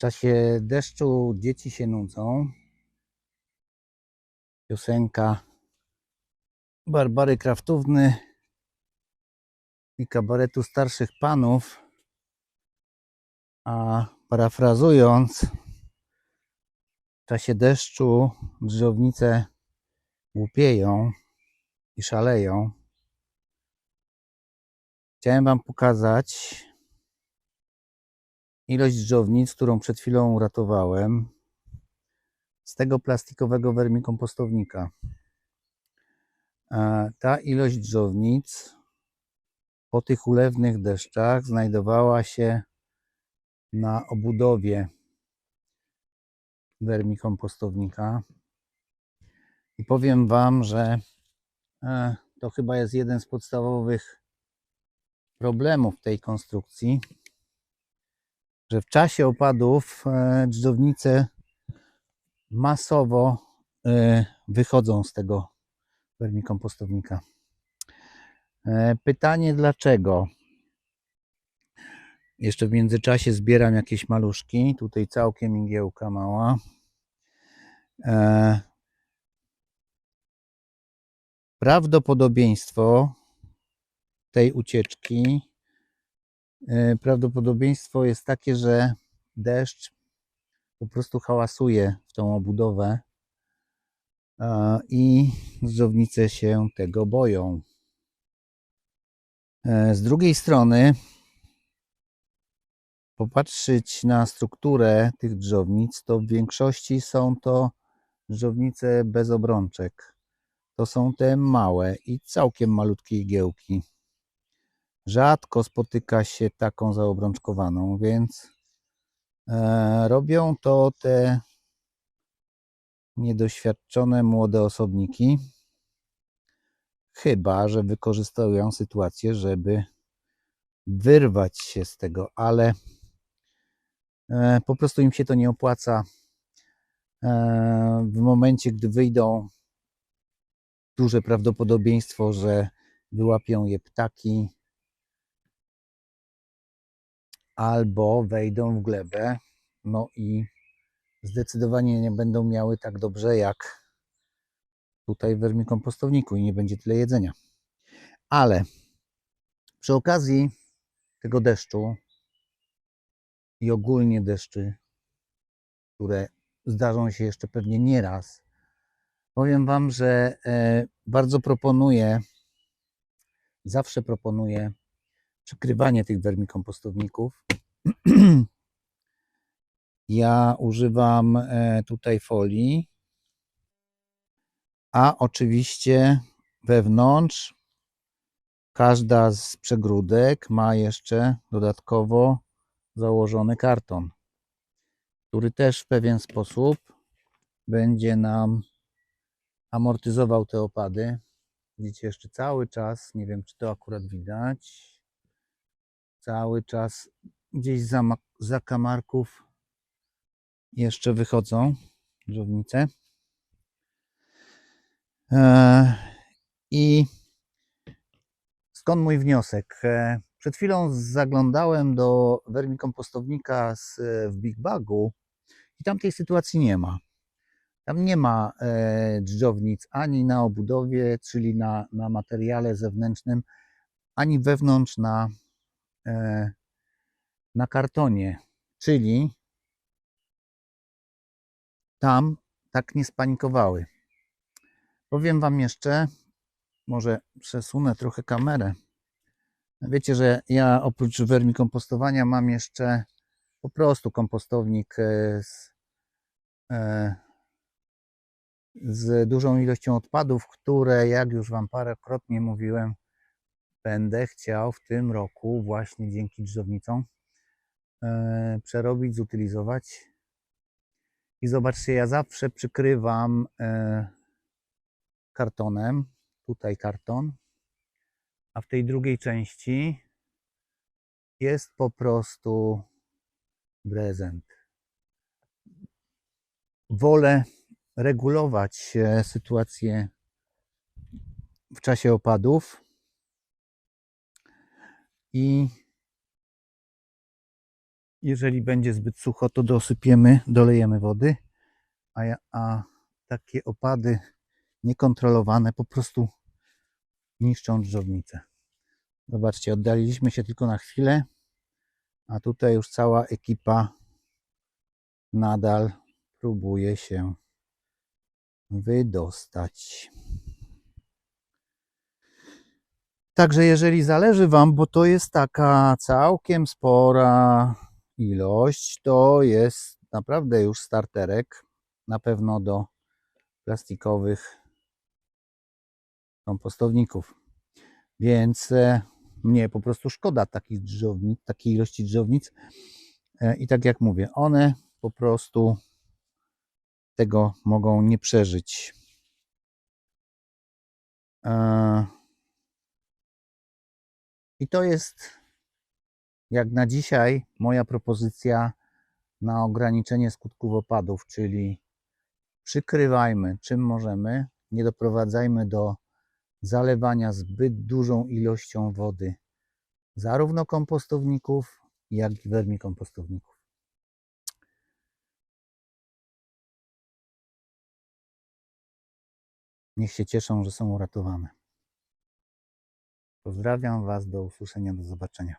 czasie deszczu dzieci się nudzą. Piosenka Barbary Kraftówny i kabaretu starszych panów. A parafrazując, w czasie deszczu drzewnice głupieją i szaleją. Chciałem Wam pokazać ilość dżownic, którą przed chwilą uratowałem z tego plastikowego wermikompostownika. E, Ta ilość dżownic po tych ulewnych deszczach znajdowała się na obudowie wermikompostownika. I powiem Wam, że e, to chyba jest jeden z podstawowych problemów tej konstrukcji, że w czasie opadów e, dżdżownice masowo e, wychodzą z tego wermikompostownika. E, Pytanie dlaczego? Jeszcze w międzyczasie zbieram jakieś maluszki. Tutaj całkiem igiełka mała. Prawdopodobieństwo tej ucieczki, prawdopodobieństwo jest takie, że deszcz po prostu hałasuje w tą obudowę e, i dżdżownice się tego boją. E, Z drugiej strony, popatrzeć na strukturę tych dżdżownic, to w większości są to dżdżownice bez obrączek. To są te małe i całkiem malutkie igiełki. Rzadko spotyka się taką zaobrączkowaną, więc e, robią to te niedoświadczone młode osobniki. Chyba, że wykorzystują sytuację, żeby wyrwać się z tego, ale e, po prostu im się to nie opłaca. E, w momencie, gdy wyjdą, duże prawdopodobieństwo, że wyłapią je ptaki albo wejdą w glebę. No i zdecydowanie nie będą miały tak dobrze jak tutaj w wermikompostowniku i nie będzie tyle jedzenia. Ale przy okazji tego deszczu i ogólnie deszczy, które zdarzą się jeszcze pewnie nieraz, powiem Wam, że e, bardzo proponuję, zawsze proponuję przykrywanie tych wermikompostowników. Ja używam e, tutaj folii, a oczywiście wewnątrz każda z przegródek ma jeszcze dodatkowo założony karton, który też w pewien sposób będzie nam amortyzował te opady. Widzicie jeszcze cały czas, nie wiem czy to akurat widać, cały czas gdzieś za, ma- za kamarków jeszcze wychodzą dżownice. E, I skąd mój wniosek? E, Przed chwilą zaglądałem do wermikompostownika z, w Big Bagu i tam tej sytuacji nie ma. Tam nie ma e, dżdżownic ani na obudowie, czyli na, na materiale zewnętrznym, ani wewnątrz na, na kartonie. Czyli tam tak nie spanikowały. Powiem Wam jeszcze, może przesunę trochę kamerę. Wiecie, że ja oprócz wermikompostowania mam jeszcze po prostu kompostownik e, z, e, z dużą ilością odpadów, które, jak już Wam parokrotnie mówiłem, będę chciał w tym roku właśnie dzięki drzewnicom e, przerobić, zutylizować. I zobaczcie, ja zawsze przykrywam e, kartonem, tutaj karton, a w tej drugiej części jest po prostu prezent. Wolę regulować e, sytuację w czasie opadów i Jeżeli będzie zbyt sucho, to dosypiemy, dolejemy wody, a, ja, a takie opady niekontrolowane po prostu niszczą dżdżownicę. Zobaczcie, oddaliliśmy się tylko na chwilę, a tutaj już cała ekipa nadal próbuje się wydostać. Także jeżeli zależy Wam, bo to jest taka całkiem spora ilość, to jest naprawdę już starterek, na pewno do plastikowych kompostowników. Więc e, mnie po prostu szkoda takich drzewnic, takiej ilości drzewnic. E, I tak jak mówię, one po prostu tego mogą nie przeżyć. I to jest jak na dzisiaj moja propozycja na ograniczenie skutków opadów, czyli przykrywajmy czym możemy, nie doprowadzajmy do zalewania zbyt dużą ilością wody zarówno kompostowników, jak i wermikompostowników. Niech się cieszą, że są uratowane. Pozdrawiam Was, do usłyszenia, do zobaczenia.